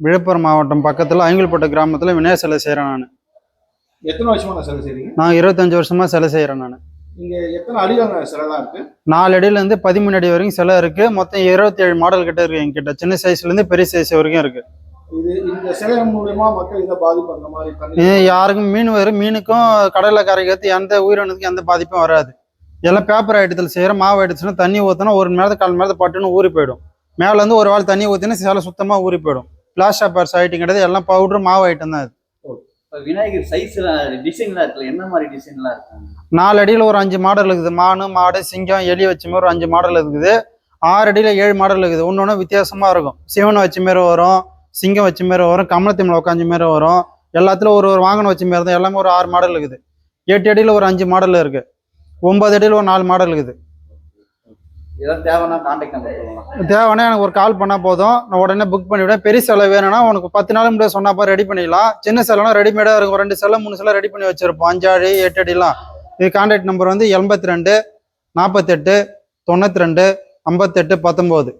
விழுப்புரம் மாவட்டம் பக்கத்தில் ஐங்கல்பட்டு கிராமத்தில் விநாயகர் சிலை செய்கிறேன் நான். எத்தனை வருஷமா நான் சிலை செய்றீங்க? நான் இருபத்தஞ்சு வருஷமாக சிலை செய்கிறேன் நான். இங்க எத்தனை அடியான சிலைலாம் இருக்கு? நாலு அடியிலேருந்து பதிமூணு அடி வரைக்கும் சிலை இருக்குது மொத்தம் இருபத்தேழு மாடல் கிட்ட இருக்குது எங்கிட்ட சின்ன சைஸ்லேருந்து பெரிய சைஸ் வரைக்கும் இருக்குது இது இந்த சிலை மூலியமா மக்கள் இந்த பாதிப்பு அந்த மாதிரி யாருக்கும் மீன் வரும் மீனுக்கும் கடலில் கரைக்கிறது எந்த உயிரினத்துக்கும் எந்த பாதிப்பும் வராது. எல்லாம் பேப்பர் ஐட்டத்தில் செய்கிற மாவு ஐட்டத்தில் தண்ணி ஊற்றினா ஒரு மணி நேரத்துக்கு கால் மணி பட்டுன்னு ஊறி போயிடும். மேலேருந்து ஒரு வாள் தண்ணி ஊற்றினா சிலை சுத்தமாக ஊறி போயிடும். பிளாஸ்டர் பேப்பர்ஸ் ஐட்டம் கிடையாது. எல்லாம் பவுட்ரு மாவு ஐட்டம் தான் இது. விநாயகர் சைஸ்ல டிசைன்லாம் இருக்குல்ல என்ன மாதிரி டிசைன்லாம் இருக்கு? நாலு அடியில் ஒரு அஞ்சு மாடல் இருக்குது. மானு மாடு சிங்கம் எலி வச்ச மாதிரி ஒரு அஞ்சு மாடல் இருக்குது. ஆறு அடியில் ஏழு மாடல் இருக்குது. ஒன்று ஒன்று வித்தியாசமாக இருக்கும். சிவன் வச்ச மாரி வரும் சிங்கம் வச்ச மாரி வரும் கமலத்திமில் உட்காஞ்ச மாரி வரும். எல்லாத்துலையும் ஒரு ஒரு வாகனம் வச்ச மாரி தான். எல்லாமே ஒரு ஆறு மாடல் இருக்குது. எட்டு அடியில் ஒரு அஞ்சு மாடல் இருக்குது ஒன்பது அடியில் ஒரு நாலு மாடல் இருக்குது. தேவைன்னா எனக்கு ஒரு கால் பண்ணால் போதும். நான் உடனே புக் பண்ணிவிடுவேன் பெரிய செலவு வேணும்னா உனக்கு பத்து நாள் முன்னாடி சொன்னாப்பா ரெடி பண்ணிடலாம். சின்ன செலவுனா ரெடிமேடாக இருக்கும். ரெண்டு செலவு மூணு செலவு ரெடி பண்ணி வச்சிருப்போம். அஞ்சு அடி எட்டு அடிலாம். இது கான்டாக்ட் நம்பர் வந்து எண்பத்தி ரெண்டு நாற்பத்தெட்டு தொண்ணூற்றி ரெண்டு ஐம்பத்தெட்டு பத்தொம்போது